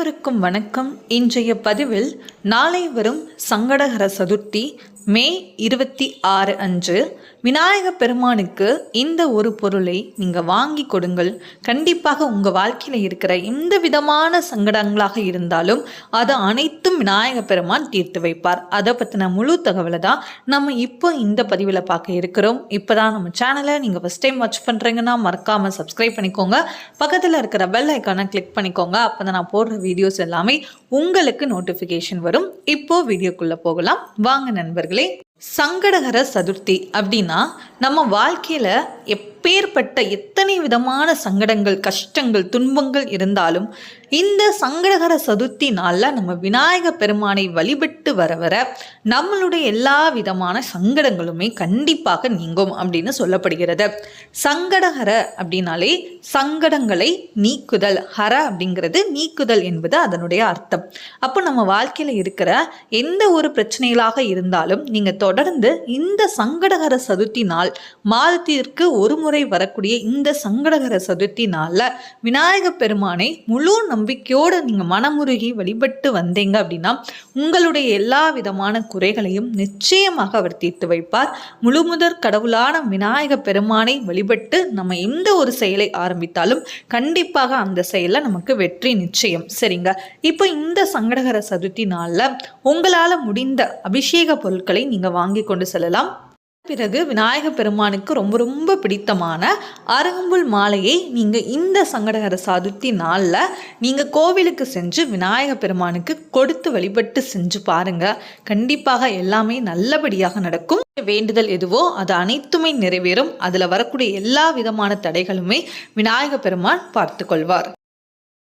அனைவருக்கும் வணக்கம். இன்றைய பதிவில் நாளை வரும் சங்கடகர சதுர்த்தி மே இருபத்தி ஆறு அன்று விநாயக பெருமானுக்கு இந்த ஒரு பொருளை நீங்கள் வாங்கி கொடுங்கள். கண்டிப்பாக உங்கள் வாழ்க்கையில் இருக்கிற எந்த விதமான சங்கடங்களாக இருந்தாலும் அது அனைத்தும் விநாயக பெருமான் தீர்த்து வைப்பார். அதை பற்றின முழு தகவலை தான் நம்ம இப்போ இந்த பதிவில் பார்க்க இருக்கிறோம். இப்போ தான் நம்ம சேனலை நீங்கள் ஃபஸ்ட் டைம் வாட்ச் பண்ணுறீங்கன்னா மறக்காமல் சப்ஸ்கிரைப் பண்ணிக்கோங்க. பக்கத்தில் இருக்கிற பெல் ஐக்கானை கிளிக் பண்ணிக்கோங்க. அப்போ தான் நான் போடுற வீடியோஸ் எல்லாமே உங்களுக்கு நோட்டிஃபிகேஷன் வரும். இப்போ வீடியோக்குள்ளே போகலாம். வாங்க நண்பர்களே. சங்கடகர சதுர்த்தி அப்படின்னா நம்ம வாழ்க்கையில் எப்பேற்பட்ட எத்தனை விதமான சங்கடங்கள் கஷ்டங்கள் துன்பங்கள் இருந்தாலும் இந்த சங்கடகர சதுர்த்தி நாளில் நம்ம விநாயக பெருமானை வழிபட்டு வர வர நம்மளுடைய எல்லா விதமான சங்கடங்களுமே கண்டிப்பாக நீங்கும் அப்படின்னு சொல்லப்படுகிறது. சங்கடகர அப்படின்னாலே சங்கடங்களை நீக்குதல் ஹர அப்படிங்கிறது நீக்குதல் என்பது அதனுடைய அர்த்தம். அப்போ நம்ம வாழ்க்கையில் இருக்கிற எந்த ஒரு பிரச்சனைகளாக இருந்தாலும் நீங்கள் தொடர்ந்து இந்த சங்கடகர சதுர்த்தி நாள் மாதத்திற்கு ஒரு முறை வரக்கூடிய இந்த சங்கடகர சதுர்த்தி நாளில் விநாயக பெருமானை முழு நம்பிக்கையோடு நீங்கள் மனமுருகி வழிபட்டு வந்தீங்க அப்படின்னா உங்களுடைய எல்லா விதமான குறைகளையும் நிச்சயமாக அவர் தீர்த்து வைப்பார். முழுமுதற் கடவுளான விநாயக பெருமானை வழிபட்டு நம்ம எந்த ஒரு செயலை ஆரம்பித்தாலும் கண்டிப்பாக அந்த செயலில் நமக்கு வெற்றி நிச்சயம். சரிங்க? இப்போ இந்த சங்கடகர சதுர்த்தி நாளில் உங்களால் முடிந்த அபிஷேக பொருட்களை நீங்கள் வாங்கி கொண்டு செல்லலாம். பிறகு விநாயக பெருமானுக்கு ரொம்ப ரொம்ப பிடித்தமான அருகம்புல் மாலையை நீங்கள் இந்த சங்கடகர சதுர்த்தி நாளில் நீங்கள் கோவிலுக்கு சென்று விநாயக பெருமானுக்கு கொடுத்து வழிபட்டு செஞ்சு பாருங்க. கண்டிப்பாக எல்லாமே நல்லபடியாக நடக்கும். வேண்டுதல் எதுவோ அது அனைத்துமே நிறைவேறும். அதில் வரக்கூடிய எல்லா விதமான தடைகளுமே விநாயக பெருமான் பார்த்து கொள்வார்.